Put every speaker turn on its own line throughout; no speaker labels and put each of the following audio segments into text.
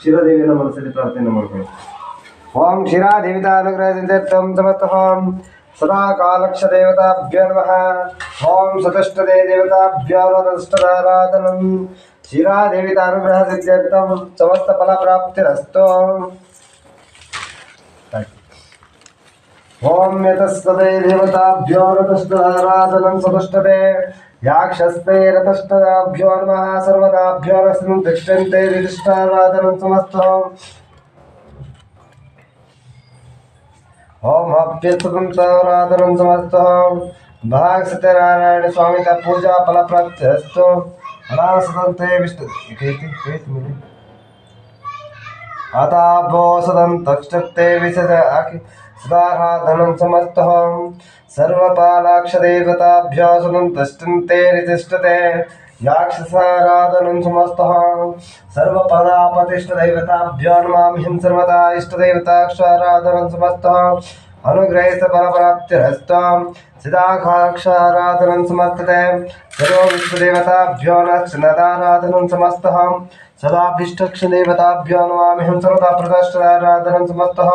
ಶಿರದೇವಿಯನ್ನು ಮನಸ್ಸಲ್ಲಿ ಪ್ರಾರ್ಥನೆ ಮಾಡ್ಕೊಳ್ಳಿ ಓಂ ಶಿರಾದೇವಿತಾನುಗ್ರಹಸಿದ್ಧರ್ಥಂ ಸಮರ್ಥಂ ಸದಾ ಕಾಲಕ್ಷ ದೇವತಾಭ್ಯೋ ನಮಃ ಓಂ ಸತಷ್ಟದೇ ದೇವತಾಭ್ಯೋ ನಮಸ್ತದಾರಾಧನಂ ಶಿರಾದೇವಿತಾನುಗ್ರಹ ಸಿದ್ಧರ್ಥಂ ಸಮಸ್ತ ಫಲ ಪ್ರಾಪ್ತಿರಸ್ತು ಓಂ ಯತಸ್ತದೆ ದೇವತಾಭ್ಯೋ ರತಸ್ತದಾರಾಧನಂ ಸತಷ್ಟದೆ యాక్షస్తే రతష్టదాభ్యో నమ సర్వదాభ్యో రస్మిం తిష్టంతే రిదిష్టారాధనం సమస్తం. ఓం అభ్యస్తుతం సౌరాధనం సమస్తం. భాగ సత్యనారాయణ స్వామి పూజా ఫల ప్రత్యస్తు అనాసదంతే విష్ణు అతాభోసదం తక్షతే విశద सदाराधनं समस्तहं सर्वपालाक्षदेवताभ्यो सदं तिष्ठन्ते याक्षसाराधनं समस्तः। सर्वपदापतिष्ठदैवताभ्यो नमामिहं सर्वदा इष्टदैवताक्षाराधनं समस्तः। अनुग्रहस्य फलप्राप्तिरस्त्वां सिदाखाक्षाराधनं समर्थते सर्वविश्वदेवताभ्यो नक्षनदाराधनं समस्तः। सदाभिष्टक्षदेवताभ्यो नमामिहं सर्वदा प्रदष्टाराधनं समस्तः।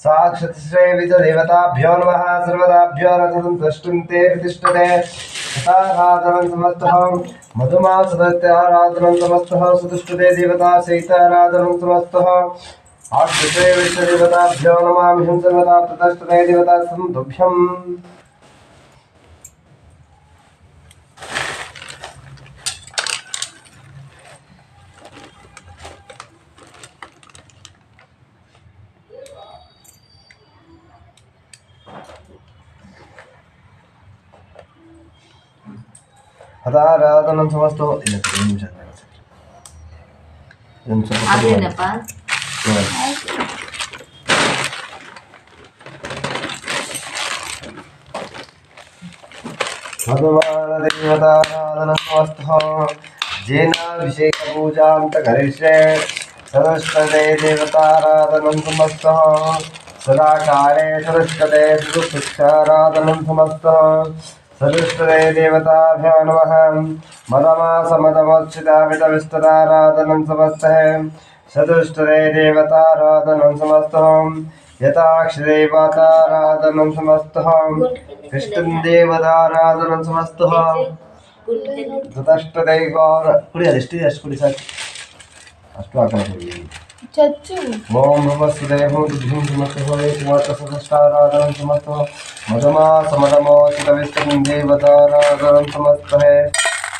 साक्षात्श्रेविजदेवताभ्यो नमः, सर्वदाभ्यो रथं द्रष्टुन्ते प्रतिष्ठते। तथाराधनं समस्तः मधुमासदत्याराधनं समस्तः सुतिष्ठते देवता सहिताराधनं समस्तः। आश्रिते विश्वदेवताभ्यो नमामिहं सर्वदा प्रतिष्ठते देवता सन्तुभ्यम्। ಹದಾರಾಧನಂ ಸಮಸ್ತ ಇಲ್ಲ ಒಂದು ನಿಮಿಷ ಒಂದು ಸ್ವಲ್ಪ ತಡಿ ಮಾಡಿ.
ಅದೇನಪ್ಪ
ನೋಡಿ. भगवान देवताराधन समस्त जेनाभिषेक पूजां च करिष्ये सदष्टते देवताराधनं समस्त सदा काले सदष्टते सुदुःखाराधनं समस्त सविष्टरे देवताभ्यो नमः मदमासमदमोच्चितावितविस्तराराधनं समस्तः। सदुष्टरे देवताराधनं समस्तम् यथाक्षरे वाताराधनं समस्तः। ॐ नमः शिवे बुद्धिं किमतो यतिमतसदष्टारागरं समस्तो मदमा समदमोचितविष्टं देवतारागरं समस्तः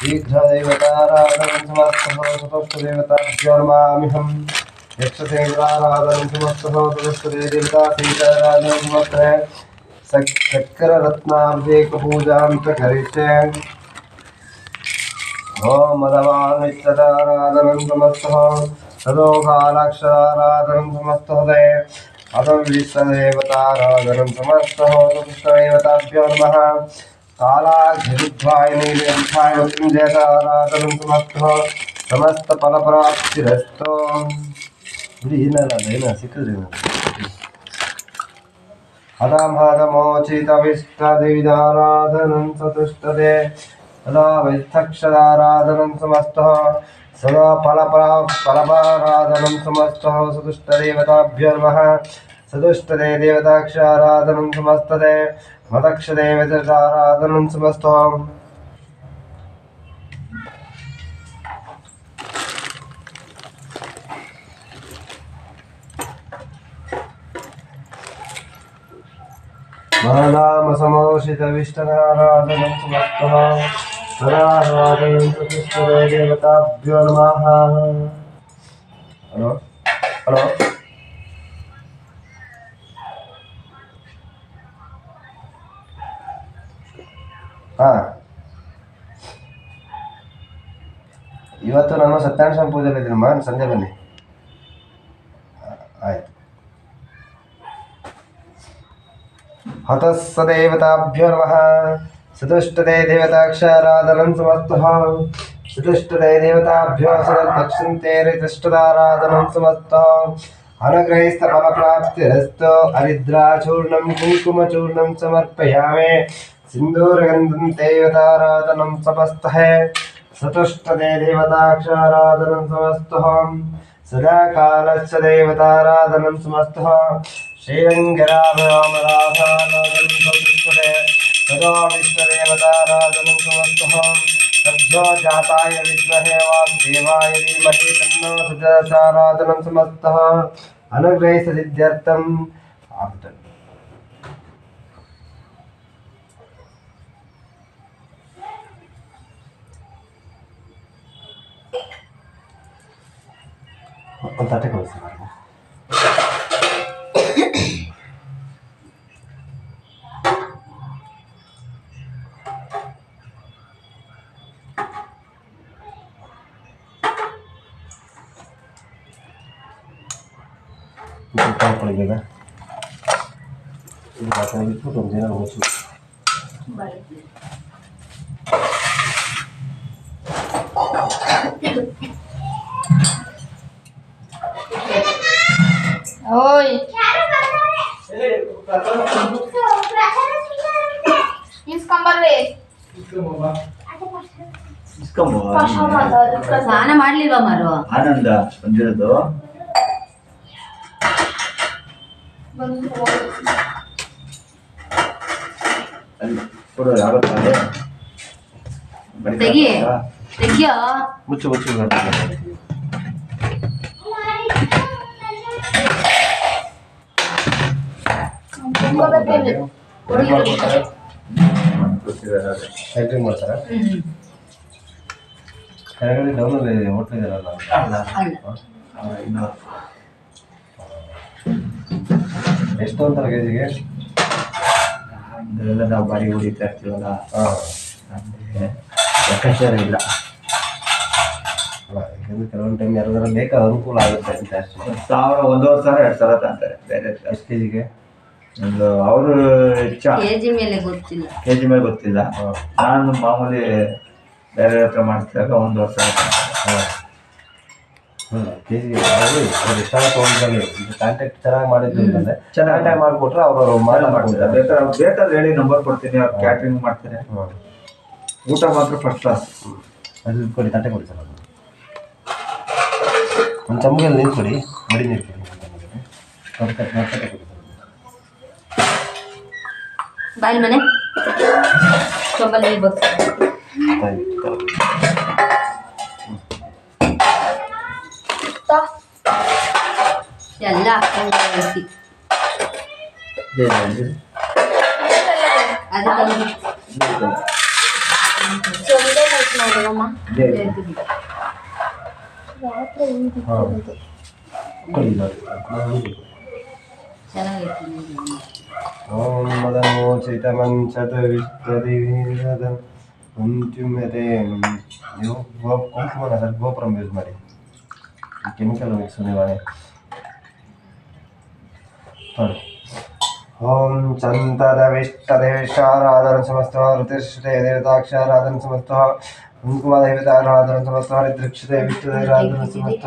शीघ्रदेवतारागरं समस्तः सतस्तदेवताभ्योर्मामिहम् यक्षसेन्द्रारागरं समस्तः सतस्तदेवतासीतारागरं समस्तः शक्ररत्नाब्देकपूजां च करिष्ये। ॐ मदवानित्यदाराधनं समस्तः तदोघानाक्षराधनं समस्तहृदये अतं विश्वदेवताराधनं समस्तहोदुष्टदेवताभ्यो नमः कालाघिरुद्धाय नीलेन्द्राय मृत्युञ्जयताराधनं समस्तः समस्तफलप्राप्तिरस्तु ఇది ఈయన అయినా సిక్కుదేనా అధమోచిత విష్టదివిధారాధనం చతుష్టదే అదా వైస్థక్షరాధనం సమస్త सदा फलपरा फलपाराधनं समस्तः सदुष्टदेवताभ्यो नमः सदुष्टदे देवताक्षाराधनं समस्तदे मदक्षदेवताराधनं समस्तः मानामसमोषितविष्टनाराधनं समस्तः सदाराधनं चतुष्टदे देवताभ्यो नमः हलो हलो ಹಾಂ ಇವತ್ತು ನಾನು ಸತ್ಯನಾರಾಯಣ ಸ್ವಾಮಿ ಪೂಜೆಯಲ್ಲಿ ಇದ್ದೀನಮ್ಮ ಸಂಜೆ ಬನ್ನಿ ಆಯ್ತು हतः स సుతుష్టతే దేవతాక్షారాధనం సమస్త సుతుష్టతే దేవతాభ్యాసనం దక్షిణతే రితుష్టదారాధనం సమస్త అనుగ్రహిస్త ఫల ప్రాప్తిరస్తో అరిద్రాచూర్ణం కుంకుమచూర్ణం సమర్పయామే। సింధూరగంధం దేవతారాధనం సమస్త। సతుష్టతే దేవతాక్షారాధనం సమస్తహం సదాకాలస్య దేవతారాధనం సమస్తః శ్రీరంగరామ రామ రాధారాధనం समस्तः जाताय विद्महे वासुदेवाय धीमहि तन्नो सुजाताराधनं समस्तः। अनुग्रहसिद्ध्यर्थम् आप्तम्। ಉಪ್ಪೆ ಕಾಳುಗಳು ಇದು ಬಾತನಿಗೆ ತುಂಬಾ ಏನಾಗುತ್ತೆ ಬಾಲಿಗೆ
ಓ ಕ್ಯಾರೆ
ಬಂತಾರೆ
ಏ ಮಾಡ್ಲಿಲ್ವಾ ಮಾರು
ಆನಂದ ಒಂದಿನದೋ 그걸
알았다네.
내기. 내기야. 무쳐
무쳐
가는 거.
엄마가 때문에
머리를 못 가져.
그렇게 되나?
잘
응.
그래 너는 왜 어떻게 되나? 알라.
알라.
아 이거.
ಎಷ್ಟು ಅಂತಾರೆ ಕೆಜಿಗೆ
ಇದೆಲ್ಲ ನಾವು ಬಾರಿ ಹೊಡಿತಾ ಇರ್ತೀವಲ್ಲ?
ಹಾಂ
ಲೆಕ್ಕಾಚಾರ ಇಲ್ಲ.
ಯಾಕಂದ್ರೆ ಕೆಲವೊಂದು ಟೈಮ್ ಯಾರಾದ್ರೂ ಬೇಕಾ ಅನುಕೂಲ ಆಗುತ್ತೆ ಅಂತ
ಒಂದು ಸಾವಿರ ಒಂದೂವರೆ ಸಾವಿರ ಎರಡು ಸಾವಿರ ತಾಂತಾರೆ ಬೇರೆ
ಎಷ್ಟು ಕೆ ಜಿಗೆ
ಒಂದು ಅವರು ಹೆಚ್ಚ.
ಕೆ ಜಿ ಮೇಲೆ ಗೊತ್ತಿಲ್ಲ.
ಕೆ ಮೇಲೆ ಗೊತ್ತಿಲ್ಲ. ನಾನು ಮಾಮೂಲಿ ಬೇರೆ ಹತ್ರ ಮಾಡಿಸಿದಾಗ ಒಂದೂವರೆ ಸಾವಿರ ತಂತಾರೆ
ಹಾಂ ಹ್ಞೂ ಕೆ ಜಿಗೆ ಅವರು ಅವ್ರು ಇಷ್ಟ ತೊಗೊಂಡ್ರಲ್ಲಿ ಇದು ಕಾಂಟ್ಯಾಕ್ಟ್ ಚೆನ್ನಾಗಿ ಮಾಡಿದ್ರು ಅಂತಂದರೆ
ಚೆನ್ನಾಗಿ
ಮಾಡಿಕೊಟ್ರೆ ಅವರು
ಮಾಡ
ಮಾಡಿ
ಮಾಡ್ತಾರೆ. ಬೇಕಾದ್ರೆ ಬೇಕಾದ್ರೆ ಹೇಳಿ ನಂಬರ್ ಕೊಡ್ತೀನಿ ಅವ್ರು ಕ್ಯಾಟ್ರಿಂಗ್ ಮಾಡ್ತಾರೆ. ಊಟ ಮಾತ್ರ ಫಸ್ಟ್ ಕ್ಲಾಸ್
ಅದು ಕೊಡಿ ತಟ್ಟೆ ಕೊಡಿ ಸರ್ ಅದು. ಒಂದು ಚಮ್ಮಿಗೆಲ್ಲ ನೀರು ಕೊಡಿ. ಮಡಿ ನೀರು ಕೊಡಿ ಬಾಯಿ ಮನೆ? ಕೊಡಿ
ಬಾಯಿಲ್ ಮನೆ ಚೊಂಬಲ್ ನೀರು ಬಗ್ಸ್
ಸರ್ ಆಯ್ತು.
ಎಲ್ಲ ಹಾಕೊಂಡು ಕಳಿಸಿ ಅದು ತಂದು
ಹಾಂ ಕೊಡಿ ಸರ್ ಹಾಂ.
ಚೆನ್ನಾಗೈತಿ ನೀರು.
ಓಂ ಮದಮೋಚಿತಮಂಚತ ವಿಶ್ವದಿವೀರದ ಮುಂಚುಮೆದೆ ನೀವು ಗೋ ಕುಂಕುಮನ ಸರ್ ಗೋಪುರಂ ಯೂಸ್ ಮಾಡಿ ಕೆಮಿಕಲ್ ಮಿಕ್ಸ್ ನೀವಾಣೆ ओम चंदनविष्टदेशाराधन समस्त ऋतिष्ठते देवताक्षाराधन समस्त कुंकुमदेवताराधन समस्त हरिदृक्षते विष्णुदेराधन समस्त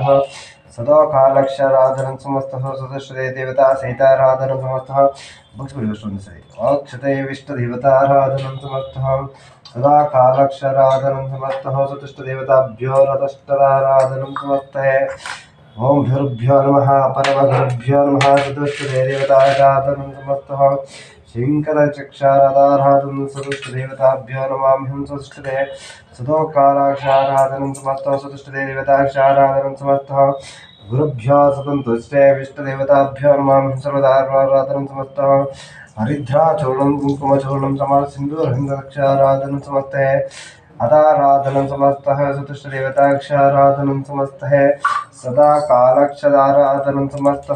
सदाकालक्षराधन समस्त सदृष्टते देवता सहिताराधन समस्त भक्तिपुरुषों सहित अक्षते विष्टदेवताराधन समस्त सदा कालक्षराधन समस्त सतुष्टदेवताभ्यो रतष्टराधन समस्त ఓం గురుభ్యో నమ పరమగురుభ్యో నమ చతుష్టుదేవతాయాతమస్తవ శంకరచక్షారాధారాధం చతుష్టుదేవతాభ్యో నమాంహం చతుష్టుదే. సుతోకారాక్షారాధనం సమస్తవ చతుష్టుదేవతాక్షారాధనం సమస్తవ గురుభ్యో సతం తుష్టే విష్ణుదేవతాభ్యో నమాంహం సర్వదారాధనం సమస్తవ హరిద్రాచూర్ణం కుంకుమచూర్ణం సమర సింధూర్హిందక్షారాధనం సమస్తే. अदाराधनं समस्तः सुतुष्टदेवताक्षाराधनं समस्तः सदा कालक्षदाराधनं समस्त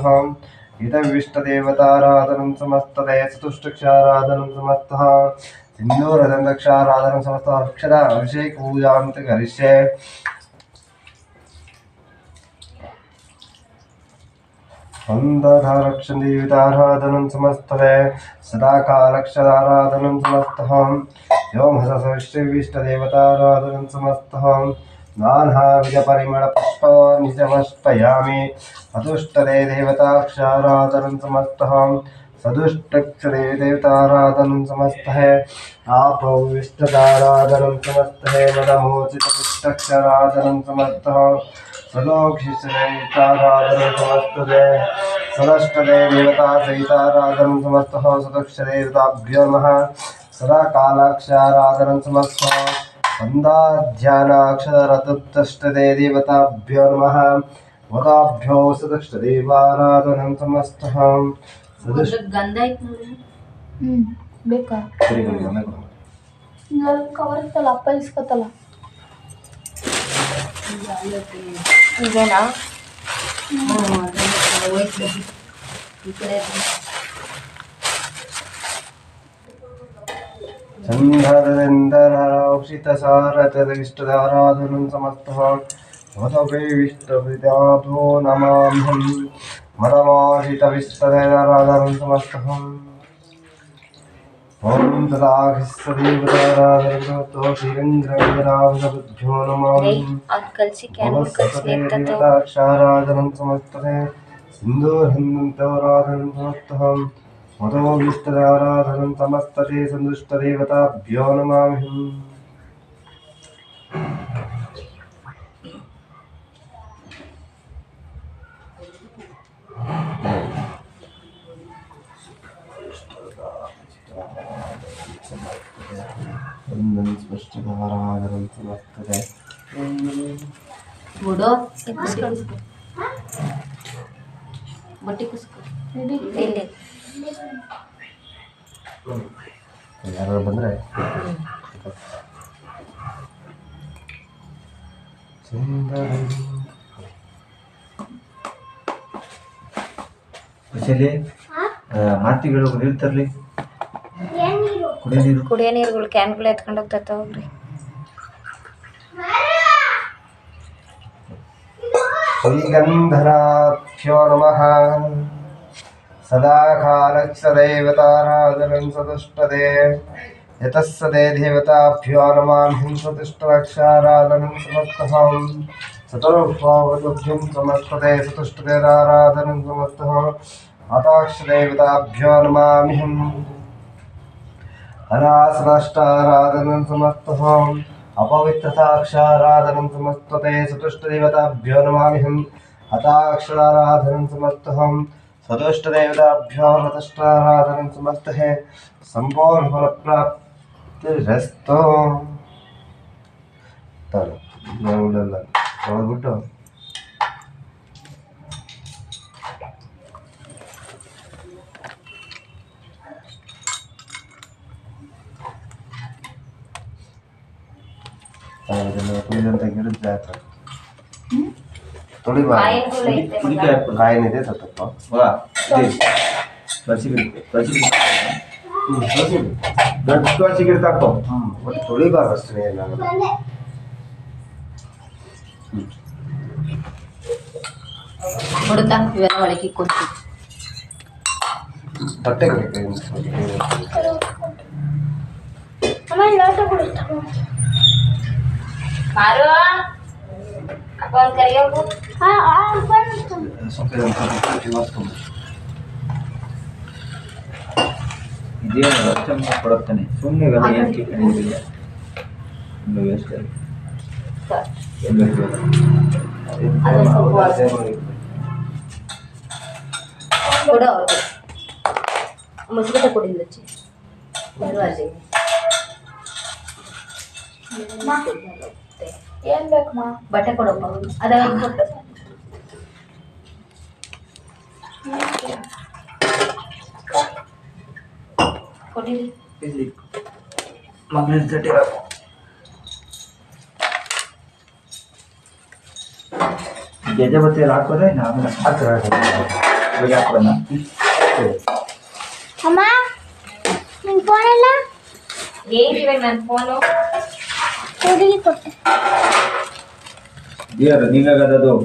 हितविष्टदेवताराधनं समस्तदय चतुष्टक्षाराधनं समस्तः सिन्दूरदन्तक्षाराधनं समस्तः अक्षदा अभिषेकपूजां च करिष्ये। वन्दधारक्षदेवताराधनं समस्तदे सदा कालक्षदाराधनं समस्तः व्योमसविष्टदेवताराधनं समस्तः नानाविधपरिमळपुष्पानिजमर्पयामि अतुष्टदे देवताक्षाराधनं समस्तः सदुष्टक्षरे देवताराधनं समस्तः आपौ विष्टदाराधनं समस्तः मदमोचितपुष्टक्षराधनं समस्तः सदोक्षिताराधनं समस्तदे सदष्टदे देवता सहिताराधनं समस्तः सदक्षदेवताभ्यो नमः सदा कालाक्षाराधनं समस्तः वन्दाध्यानाक्षरतुष्टदे देवताभ्यो नमः वदाभ्यो सदक्षदेवाराधनं समस्तः सदृश
ಅದ್ರದ್ದು ಗಂಧ ಐತೆ ನೋಡಿ
ಹ್ಞೂ ಬೇಕಾ ಇಲ್ಲಿ ಕವರ್ ಇತ್ತಲ್ಲ ಅಪ್ಪ ಇಸ್ಕೊತಲ್ಲ
ఇదేనా
சந்தாரதெந்தரௌஷிதசாரதவிஷ்டதாராதுரம் சமஸ்தான் भवतोपेविष्टविदातो नमाम्यं मरमाहितविस्तदेराधरं समस्तम् ॐ तदाभिस्सदेवताराधनतो नमामि
आजकल से कैमरा का
स्नेहता समस्तते सिन्दूरहन्दन्तोराधनं समस्तहं मदो विस्तदाराधनं समस्तते सन्तुष्टदेवताभ्यो नमामि।
ಒಂದೊಂದು ಸ್ಪಷ್ಟ
ಬರ್ತದೆ
ಯಾರು ಬಂದರೆ?
ಮಾತಿಗಳು ಇರ್ತಾರಲಿ ಕುಡಿಯ ನೀರು
ಕುಡಿಯೋ ನೀರುಗಳು ಕ್ಯಾನ್ಗಳು ಎತ್ಕೊಂಡು ಹೋಗ್ತಾ ಹೋಗ್ರಿ
श्रीगन्धराभ्यो नमः सदा कालक्षदैवताराधनं सदुष्टदे यतः सदे देवताभ्यो नमामिं सतुष्टरक्षाराधनं समस्तहं चतुर्भावतुभ्यं समस्तदे सतुष्टदेराराधनं समस्तः अताक्षदेवताभ्यो नमामिहम् अनाश्रष्टाराधनं समस्तहम् अपवित्रताक्षाराधनं समस्तते चतुष्टदेवताभ्यो नमाम्यहम् हताक्षराराधनं समस्तहम् सतुष्टदेवताभ्यो रतष्टाराधनं समस्तहे
सम्पूर्णफलप्राप्तिरस्तो
तद्बिಟ್ಟು
ಹಾಕ್ಬಿಡು.
ಕಾಯಿನಿದೆ ತತ್ತಪ್ಪ
ವಾ ತುಳಸಿ ಗಿಡ ತುಳಸಿ ಗಿಡ ದೊಡ್ಡ ತುಳಸಿ ಗಿಡ ತಕ್ಕೋ
ಹ್ಮ್ ಒಟ್ಟು ತೊಳಿಬಾರ್ದು ಅಷ್ಟೇ ಏನಾಗುತ್ತೆ
ಬಿಡುತ್ತಾ ಇವೆಲ್ಲ ಒಳಗೆ ಕೊಡ್ತೀವಿ
ತಟ್ಟೆ ಕಡಿಕೆ
ಆಮೇಲೆ ಲೋಟ ಕೊಡುತ್ತ
ಮಾರು ಅಪ್ಪ ಒಂದು ಕರಿಯೋಗು
ಇದೇನು ಲಕ್ಷಣ ಕೊಡುತ್ತಾನೆ ಸುಮ್ಮನೆ ಇವೆಲ್ಲ ಏನು ಕೇಳಿಲ್ಲ ಒಂದು ವೇಸ್ಟ್ ಎಲ್ಲ
ಕೊಡು ಅವ್ರಿಗೆ ಮುಸುಗಟ ಕೊಡಿಲ್ಲ ಚಿ ಬರುವ ಅಲ್ಲಿ
ಏನ್ ಬೇಕಮ್ಮ?
ಬಟ್ಟೆ ಕೊಡಪ್ಪ. ಅದ ಕೊಟ್ಟು. ಕೊಡಿರಿ
ಮಗನ ತಟ್ಟೆ ಹಾಕು ಗೆಜ್ಜೆ ಬತ್ತಿ ಹಾಕೋದ್ರೆ ನಾನು ಇವಾಗ ಹಾಕೋಣ
ಅಮ್ಮ ನಿನ್ ಫೋನ್ ಇಲ್ಲ?
ಏನಿವೆ ನನ್ನ
phone
Biar
ninggal kata tuh.